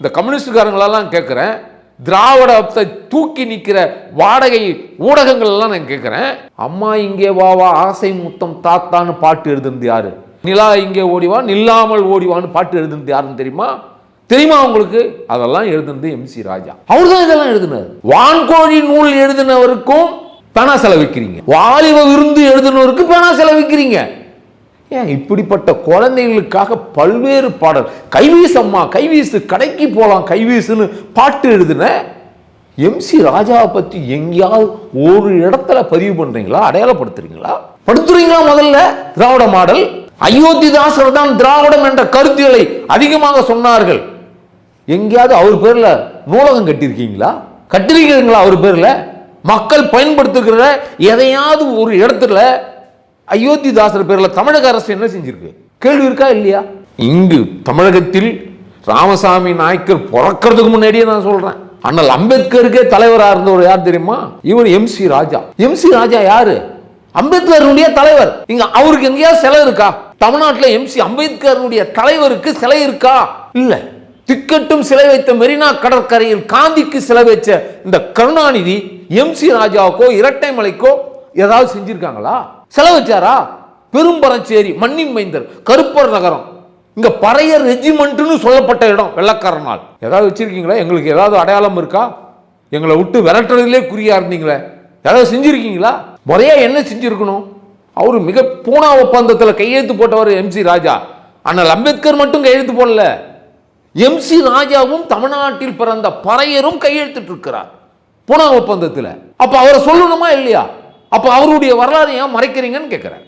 இந்த கம்யூனிஸ்டுக்காரங்களெல்லாம் கேட்குறேன். திராவிடத்தை தூக்கி நிற்கிற வாடகை ஊடகங்கள்லாம் நான் கேட்குறேன். அம்மா இங்கே வா வா ஆசை முத்தம் தாத்தான்னு பாட்டு எழுதுனது யாரு? நிலா இங்கே ஓடிவா நில்லாமல் ஓடிவான்னு பாட்டு எழுதுனது யாருன்னு தெரியுமா? தெரியுமா உங்களுக்கு? அதெல்லாம் எழுதுனது எம்சி ராஜா. அவர் தான் இதெல்லாம் எழுதினார். வான்கோழி நூல் எழுதினவருக்கும் பணம் செலவிக்கிறீங்க. வாலிப விருந்து எழுதினவருக்கு பணம் செலவிக்கிறீங்க. ஏன் இப்படிப்பட்ட குழந்தைகளுக்காக பல்வேறு பாடல் கைவீசம்மா கைவீசு கடைக்கு போகலாம் கைவீசுன்னு பாட்டு எழுதின எம்சி ராஜாவை பற்றி எங்கேயாவது ஒரு இடத்துல பதிவு பண்ணுறீங்களா அடையாளப்படுத்துறீங்களா? படுத்துறீங்களா முதல்ல? திராவிட மாடல். அயோத்திதாசர் தான் திராவிடம் என்ற கருத்துகளை அதிகமாக சொன்னார்கள். எங்கேயாவது அவர் பேரில் நூலகம் கட்டியிருக்கீங்களா? கட்டிருக்கீங்களா அவர் பேரில்? மக்கள் பயன்படுத்துகிற எதையாவது ஒரு இடத்துல அயோத்திதாசர் பேரில் தமிழக அரசு என்ன செஞ்சிருக்கு? கேள்வி இருக்கா இல்லையா? இங்கு தமிழகத்தில் ராமசாமி நாயக்கர் பிறக்கிறதுக்கு முன்னாடியே நான் சொல்றேன். அண்ணல் அம்பேத்கருக்கே தலைவராக இருந்தவர் யார் தெரியுமா? இவர் M C Raja. M C Raja யாரு? அம்பேத்கருடைய தலைவர். இங்க அவருக்கு எங்கேயாவது சிலை இருக்கா? தமிழ்நாட்டில் எம் சி அம்பேத்கருடைய தலைவருக்கு சிலை இருக்கா? இல்ல. திக்கட்டும் சிலை வைத்த மெரினா கடற்கரையில் காந்திக்கு சிலை வைச்ச இந்த கருணாநிதி எம் சி ராஜாவுக்கோ இரட்டைமலைக்கோ ஏதாவது செஞ்சிருக்காங்களா? செலவச்சாரா பெரும்பரச்சேரி மைந்தர் கருப்பர் நகரம். இங்க பறையர் ரெஜிமெண்ட்னு சொல்லப்பட்ட இடம் வெள்ளக்காரனால். ஏதாவது வச்சிருக்கீங்களா? எங்களுக்கு ஏதாவது அடையாளம் இருக்கா? எங்களை விட்டு விரட்டுறதுலே குறியா இருந்தீங்களே. ஏதாவது செஞ்சிருக்கீங்களா? முறையா என்ன செஞ்சிருக்கணும்? அவர் மிக பூனா ஒப்பந்தத்தில் கையெழுத்து போட்டவர் எம்சி ராஜா. ஆனால் அம்பேத்கர் மட்டும் கையெழுத்து போடல. எம்சி ராஜாவும் தமிழ்நாட்டில் பிறந்த பறையரும் கையெழுத்திட்டு இருக்கிறார் பூனா ஒப்பந்தத்தில். அப்போ அவரை சொல்லணுமா இல்லையா? அப்போ அவருடைய வரலாறு ஏன் மறைக்கிறீங்கன்னு கேட்குறேன்